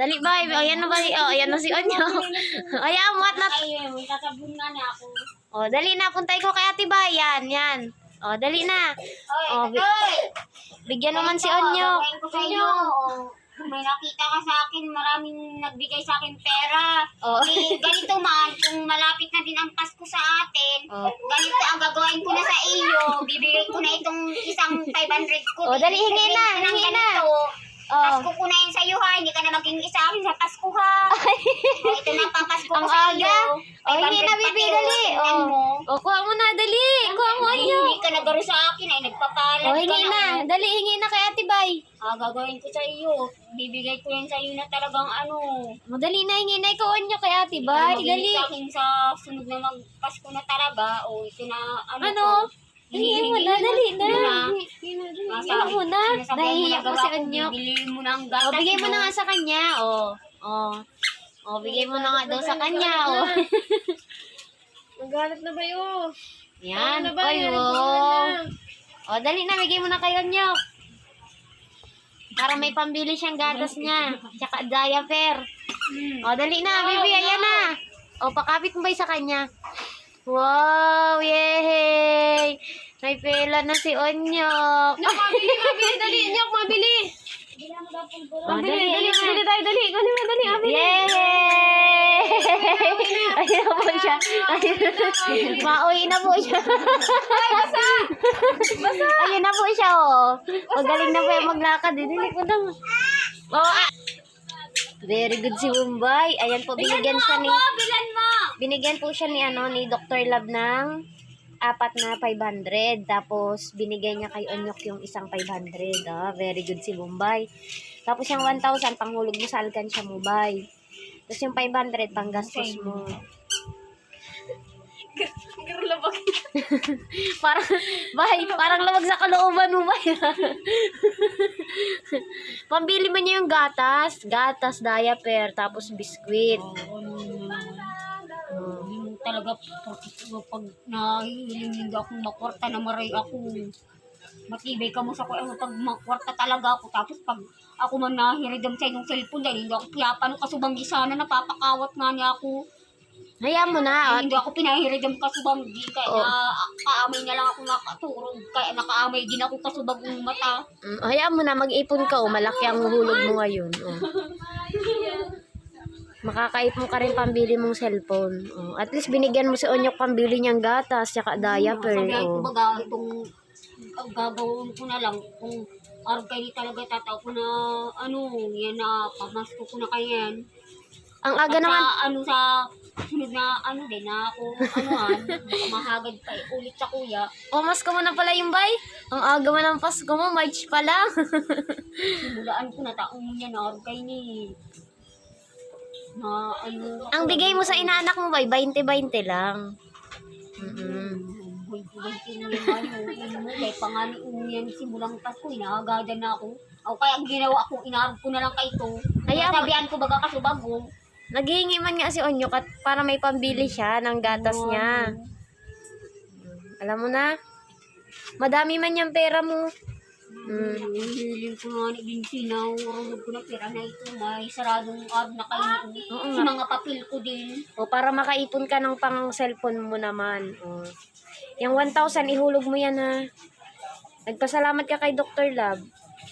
dali ba? Ayan na ba? Oh, ayan na si Onyo. Ayan mo at na. Ay, may tasabun nga na ako. Oh, dali na. Puntay ko kay Ate Bayan. Yan. Oh, dali na. Oh, bi-! Bigyan naman si Onyo. gagawin ko sa. Oh, May nakita ka sa akin, maraming nagbigay sa akin pera. Oh. Eh, ganito man, kung malapit na din ang Pasko sa atin, Oh. ganito ang gagawin ko na sa iyo. Bibigay ko na itong isang 500 ko. Oh, dali, hingi Bibigay na, ko ng hingi na. ganito. Oh. Pasko ko na yun sa iyo ha, hindi ka na maging isa akin sa Pasko ha. Oh, ito na ang papasko ko Ang sa aga. Oh, hingi na, 500 Bibi. pati, Dali. tingnan Oh. mo. Oh, kuha mo na. Dali. Kuha mo, Ay. Hindi ka nagaro sa akin ay nagpapalag Oh, ka hingi na. Dali, hingi na kay Ate Bay. Ah, gagawin ko sa iyo. Bibigay ko yan sa iyo na talagang ano. Madali na, hingi na ikaw Onyo kay Ate Bay. Ano, Dali. Sa akin sa sunod na magpasko na talaga. O ito na ano. Ano? ko. Hingi mo na. Dali na. Hingi mo na. Nahihiya ko si Onyo. Bibili mo na ang gatas Oh, bigay mo na nga sa kanya. Oh. Oh. Oh, bigay mo na nga daw sa kanya. Oh. Nagalit na ba yun? Yan. Ano ba Oy, yan? oh. Oh, dali na. Bigay mo na kayo niyo. Para may pambili siyang gatas niya. Tsaka diaper. Hmm. Oh, dali na, baby. Ayan na. Oh, pakapit mo ba sa kanya? Wow! Yay! May pela na si Onyok. Nyok, mabili, mabili, dali. Nyok, mabili. Oh, Dali, dali tayo, dali. Dali, dali, mabili. Yay! Ayun na po siya. Mauwi na po siya. Ay, basa! Basa! Ayun na po siya, oh. Magaling na po yung maglakad. eh. Dili ko lang. Oh, ah. Very good si Mumbai. Ayan po, binigyan siya ni... bilan mo! Binigyan po siya ni, ano, ni Dr. Love ng apat na 500. Tapos, binigay niya kay Onyok yung isang 500. Ah, very good si Mumbai. Tapos, yung 1,000, panghulog mo sa alkansya Mumbai. Tapos, yung 500, panggastos mo. Garlabag. parang, bay, parang lamag sa kalooban mo, bay. Pambili mo niya yung gatas. Gatas, diaper, tapos biskwit. Oh, talaga pag, pag nahihiling hindi ako makwarta na maray ako. Matibay ka mo sa kuya pag makwarta talaga ako. Tapos pag ako man nahiridam sa inyong cellphone dahil hindi ako kaya paano kasubanggi sana napapakawat nga niya ako. Hayaan mo na. Ay, hindi ako pinahiridam kasubanggi kaya Oh. na, kaamay na lang ako nakaturog. Kaya nakaamay din ako kasubag ng mata. Mm, hayaan mo na, mag-ipon ka. Oh. Malaki ang hulog mo ngayon. Oh. Makakaipon ka rin pambili mong cellphone. Oh. At least binigyan mo si Onyok pambili niyang gatas, tsaka diaper. Sabihan ko Oh. baga itong gagawin ko na lang kung araw kayo talaga tataw ko na ano, yan na pamasko ko na kayan. Ang aga At naman, sa, ano sa sunod na ano din na ako anuhan, mahagad pa ulit sa kuya. pumas ka mo na pala yung bay. Ang aga mo ng Pasko mo, March pa lang. Simulaan ko na taong yan na araw kayo ni na ano Ang bigay mo sa inaanak mo, bay, 20-20 lang. Mm-mm. Hoy, hoy, yan ano, kay pangani yan simulang na ako. O kaya ang ginawa ko, inarap ko na lang kay ito. Kaya- sabihan ko baga kasubago. Naghihingi man nga si Onyok at para may pambili siya ng gatas niya. Alam mo na, madami man yung pera mo. Mm. Hihiling ko nga ni Vinci na urulog ko na pera na ito. May saradong ab na kayo. Oo Sa mga papel ko din. O para makaipon ka ng pang cellphone mo naman. O. Yung 1,000, ihulog mo yan ha. Nagpasalamat ka kay Dr. Love.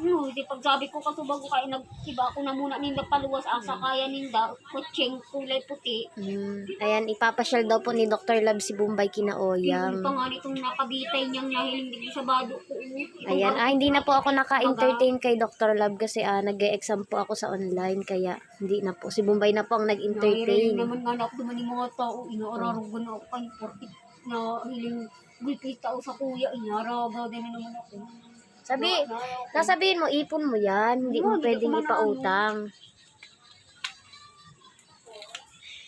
No, di pag sabi ko kasubago kaya nagkiba ako na muna ninda paluwas asa kaya ninda. Kutseng kulay puti. Mm. Ayan, ipapasyal daw po ni Dr. Love si Bombay kina Yung Oyam. pa nga nitong nakabitay niyang nahiling din sa bado ko. Ayan, ah, hindi na po ako naka-entertain kay Dr. Love kasi ah, nag-exam po ako sa online kaya hindi na po. Si Bombay na po ang nag-entertain. naman nga na ako duman yung mga tao. Inaararugan na ako kay Portit na hiling gulpit tao sa kuya. Inaraga din na naman ako. Sabi, sasabihin mo, ipon mo yan. Hindi mo pwedeng ipautang.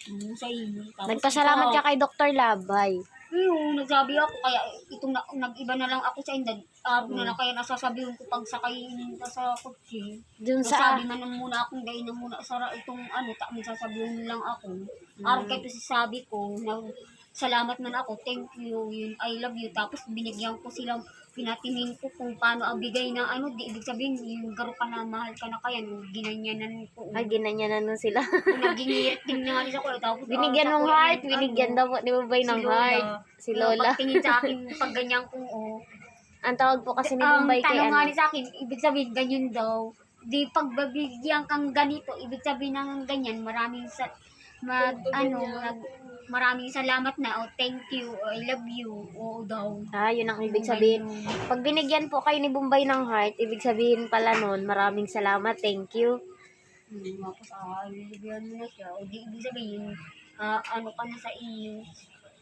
Tapos Nagpasalamat ka kay Dr. Labay. Yung nagsabi ako, kaya itong na, nag-iba na lang ako sa inyo. Araw na lang kaya nasasabihin ko pag sakay ka sa kotse. Dun sa... Nasabi man nang muna akong dahil na muna sa itong ano, ta, sasabihin lang ako. Araw kayo sasabi ko, na salamat man ako, thank you, yun, I love you. Tapos binigyan ko silang, pinatimin ko kung paano ang bigay ng ano, di ibig sabihin, yung garo ka na, mahal ka na kaya, yung ginanyanan ko. Ay, ginanya na nun sila. Naging ting nga rin ako. Tapos, binigyan ah, ng heart, ano, binigyan daw po ni Bombay ng si Lola. heart. Si Lola. Pagtingin sa akin, pag ganyan kong, oh, Ang tawag po kasi ni Bombay kay tanong nga ano. rin sa akin, ibig sabihin, ganyan daw. Di pagbabigyan kang ganito, ibig sabihin ng ganyan, maraming sa, mag, ano, mag, maraming salamat na, oh, thank you, oh, I love you, oo daw. Ah, yun ang ibig sabihin. Pag binigyan po kayo ni Bombay ng heart, ibig sabihin pala nun, maraming salamat, thank you. Hmm, tapos, ah, bibigyan mo na siya, o di ibig sabihin, ah, ano ka na sa iyo,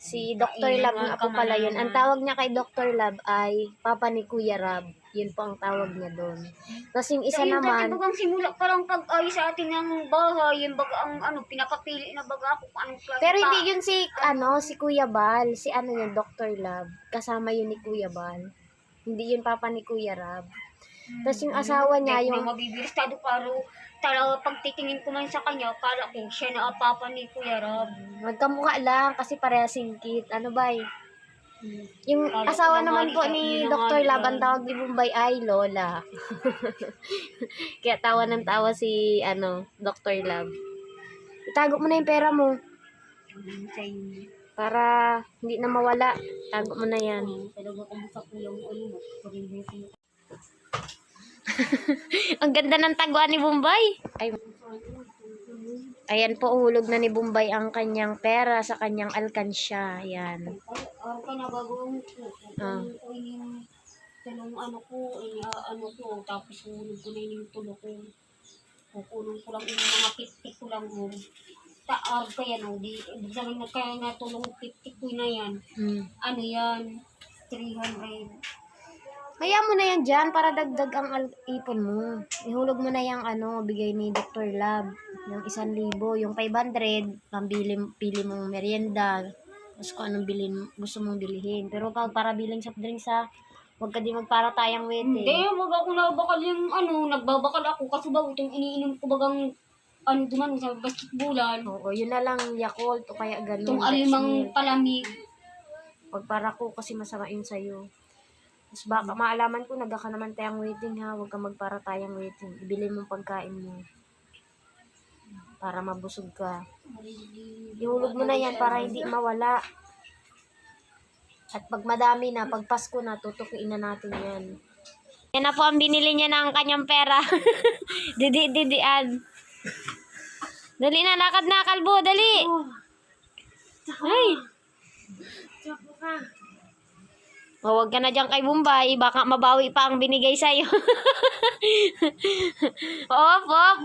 Si Dr. Lab nga po pala yun. Ang tawag niya kay Dr. Lab ay Papa ni Kuya Rab. Yun po ang tawag niya doon. Tapos yung isa Isa naman, Kasi bagang simula parang pag-ayos sa atin ng bahay, yung baga ang ano, pinapapili na baga ako kung anong klase pero pa. hindi yun si, ano, si Kuya Bal. Si ano yun, Dr. Lab. Kasama yun ni Kuya Bal. Hindi yun Papa ni Kuya Rab. Tapos yung asawa niya, Yung mabibilis tado paro, talaga pag titingin ko man sa kanya, kala ko siya na ang papa ni Kuya Rob. magkamukha lang kasi parehas singkit. Ano ba eh? Yung Kala asawa naman po ni Dr. Lab, ang tawag ni Bombay ay Lola. Kaya tawa ng tawa si, ano, Dr. Lab. Itago mo na yung pera mo Hmm, Sa para hindi na mawala. Tago mo na yan. Hmm, Talaga yung ano, pag-ibig ko. Ang ganda ng taguan ni Bombay. Ay. Ayan po, uhulog na ni Bombay ang kanyang pera sa kanyang alkansya. Ayan. Ay, ano ka na bagong ko. Ah. Tulong ano ko, ah, ano ko, tapos hulog ko na yung tulo ko. Kukunin ko lang yung mga pitik ko lang mo. Taag kaya no, di, ibig sabihin na kaya na tulong pitik ko na yan. Hmm. Ano yan? 300. Kaya mo na yan dyan para dagdag ang ipon mo. Ihulog mo na yung ano, bigay ni Dr. Lab. Yung isang libo, yung 500, pambili, pili mong merienda. Tapos kung anong bilhin, gusto mong bilhin. Pero pag para biling soft drinks ha, huwag ka di magpara tayang Hindi, wete. wag ako nabakal yung ano, nagbabakal ako kasi ba itong iniinom ko bagang ano duman sa basketballan. Oo, yun na lang, Yakult o kaya ganun. Itong alimang palamig. Pag para ko kasi masama yun sa'yo. Tapos baka maalaman ko, naga ka naman tayang waiting ha. Huwag ka magpara tayang waiting. Ibili mong pagkain mo. Para mabusog ka. Ihulog mo na yan para hindi mawala. At pag madami na, pag Pasko na, tutukuin na natin yan. Yan na po ang binili niya ng kanyang pera. didi, didian. Dali na, lakad na, kalbo, dali. Ay. O, huwag ka na dyan kay Bombay. Baka mabawi pa ang binigay sa'yo. op, op.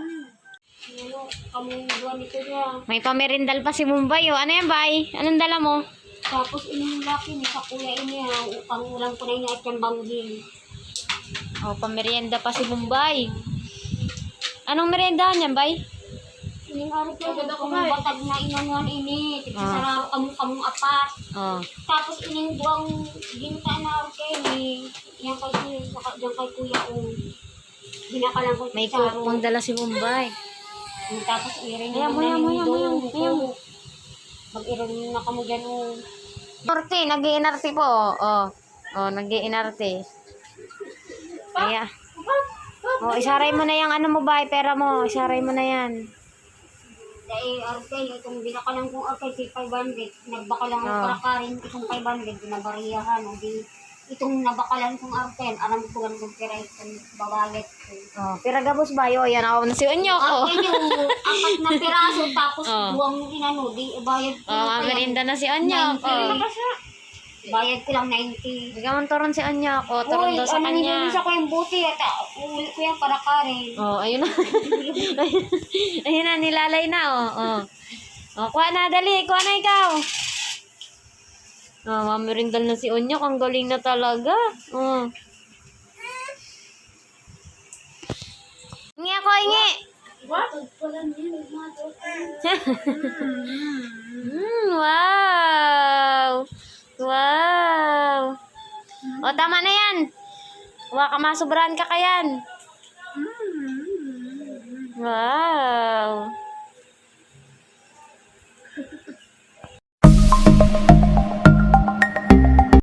May pamerindal pa si Bombay. O, ano yan, bay? Anong dala mo? Tapos inyong laki niya sa kuya niya, upang ulang ko na niya at yung bangging. O, pamerienda pa si Bombay. Anong meriendahan yan, bay? Inyong araw ko, kamong batag na inanuan ini, Ah. tipisararo kamong kamong apat. O. Tapos inyong buwang ginta na araw kayo ni, yan kay kuya, saka dyan kay kuya ko. Binakalan ko May sa kupong dala si Bombay. Tapos iring Ayan mo, ayan mo, ayan mo, ayan mo, ayan mo. Mag-iring na kamo dyan oh. Inarte, nag-iinarte po. O, o nag-iinarte. Kaya. O, isaray mo na yung ano mo, bay, pera mo. Isaray mo na yan. Dahil arkay, itong binakalan kong arkay si 500, nagbakalan ko Ah. para karin itong 500, binabariyahan, o di, itong nabakalan kong arkay, alam ko lang kung pera itong babayat ko. O, pira gabos ba? O, yan ako na si Unyok. O, Arkay yung apat na piraso, tapos Ah. buwang inano, di, bayad ko. o ang na si Unyok. O. Bayad ko lang 90. Bigyan mo turon si Unyok. O, turon Uy, daw sa ano kanya. nilinis ako yung buti at ah, ko yan para karin. Oh, ayun na. ayun na, nilalay na, oh. Oh, oh kuha na, dali. Kuha na ikaw. Oh, mamirindal na si Onyok. Ang galing na talaga. Oh. Ingi ako, ingi. mm, O, tama na yan. Huwag ka masubrahan ka kayan. Wow.